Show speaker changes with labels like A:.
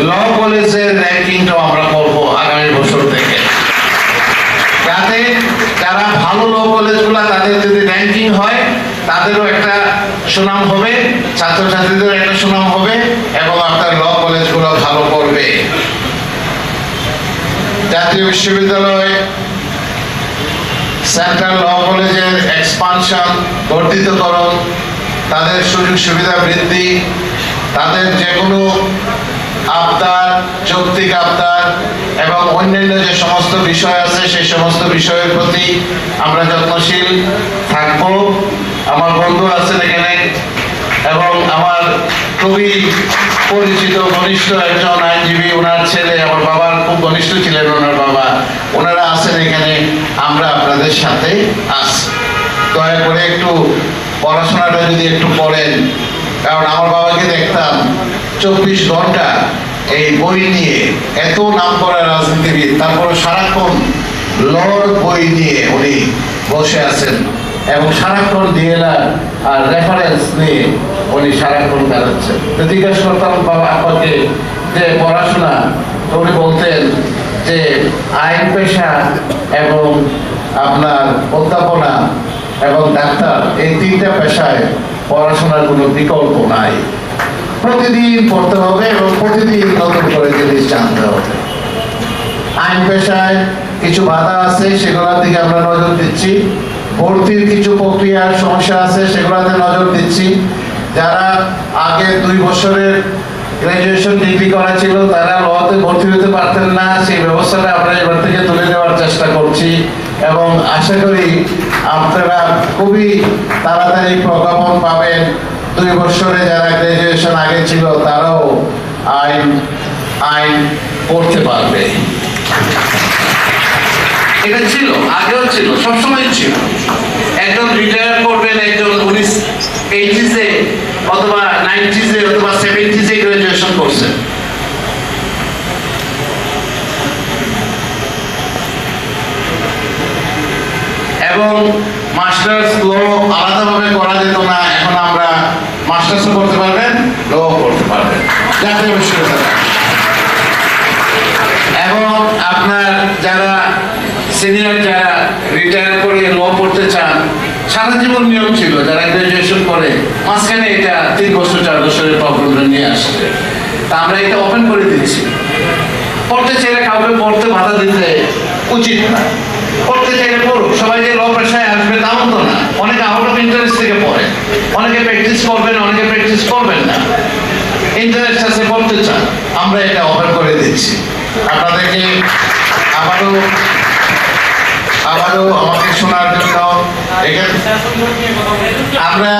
A: ল কলেজের র্যাঙ্কিংটাও আমরা করব আগামী বছর থেকে। যাতে যারা ভালো ল কলেজগুলো তাদের যদি র্যাঙ্কিং হয়, তাদেরও একটা সুনাম হবে ছাত্রছাত্রীদেরও একটা সুনাম হবে এবং আপনার ল কলেজগুলো ভালো করবে। জাতীয় বিশ্ববিদ্যালয় সেন্ট্রাল ল কলেজের এক্সপানশন বর্ধিতকরণ, তাদের সুযোগ সুবিধা বৃদ্ধি, তাদের যে কোনো অন্যান্য যে সমস্ত বিষয় আছে, সেই সমস্ত বিষয়ের প্রতি আমরা যত্নশীল থাকব। আমার বন্ধু আছেন এখানে এবং আমার খুবই পরিচিত, ঘনিষ্ঠ একজন আইনজীবী। ওনার ছেলে, আমার বাবার খুব ঘনিষ্ঠ ছিলেন ওনার বাবা। ওনারা আছেন এখানে, আমরা আপনাদের সাথে আছি। দয়া করে একটু পড়াশোনাটা যদি একটু পড়েন কারণ আমার বাবাকে দেখতাম চব্বিশ ঘণ্টা এই বই নিয়ে এত নাম করা রাজনীতিবিদ, তারপরে সারাক্ষণ লর্ড বই নিয়ে উনি বসে আছেন এবং সারাক্ষণ ডিএলআর আর রেফারেন্স নিয়ে উনি সারাক্ষণ বেড়াচ্ছেন। তো জিজ্ঞেস করতাম, বাবা, আপনাকে যে পড়াশোনা উনি বলতেন যে আইন পেশা এবং আপনার অধ্যাপনা এবং ডাক্তার, এই তিনটা পেশায় পড়াশোনার কোনো বিকল্প নাই। প্রতিদিন পড়তে হবে এবং প্রতিদিন নতুন করে জিনিস জানতে হবে আইন পেশায় কিছু বাধা আছে, সেগুলোর দিকে আমরা নজর দিচ্ছি। ভর্তির কিছু প্রক্রিয়ার সমস্যা আছে, সেগুলোতে নজর দিচ্ছি। যারা আগে দুই বছরের গ্র্যাজুয়েশন ডিগ্রি করা ছিল তারা লতে ভর্তি হতে পারতেন না। সেই ব্যবস্থাটা আমরা এবার থেকে তুলে দেওয়ার চেষ্টা করছি। এবং আশা করি আপনারা খুবই তাড়াতাড়ি প্রজ্ঞাপন পাবেন। দুই বছরে যারা গ্র্যাজুয়েশন আগে ছিল, তারাও আইন আইন পড়তে পারবে। এটা ছিল, আগেও ছিল, সবসময় ছিল। একজন রিটায়ার করবেন, একজন উনিশ এইটিসে অথবা নাইনটিসে অথবা সেভেন্টিসে গ্রাজুয়েশন করছেন। এবং মাস্টার্স ল আলাদাভাবে করা যেত না, এখন আমরা মাস্টার্সও করতে পারবেন ল করতে পারবেন। জাতীয় বিশ্ববিদ্যালয় এবং আপনার যারা সিনিয়র যারা রিটায়ার করে ল পড়তে চান, সারা জীবন নিয়ম ছিল, যারা গ্রাজুয়েশন করে, মাঝখানে এটা তিন বছর, চার বছরের প্রবলেমটা নিয়ে আসছে। তা আমরা এটা ওপেন করে দিচ্ছি পড়তে চাইলে কাউকে পড়তে বাধা দিতে উচিত না। পড়তে চাইলে পড়ুক, সবাই যে ল পেশায় আসবে তাও তো না। অনেকে আউট অফ ইন্টারেস্ট থেকে পড়ে, অনেকে প্র্যাকটিস করবেন, অনেকে প্র্যাকটিস করবেন না। ইন্টারেস্ট আছে, পড়তে চান। আমরা এটা ওপেন করে দিচ্ছি আপনাদেরকে আবারও আবারও আমাকে শোনার জন্য আমরা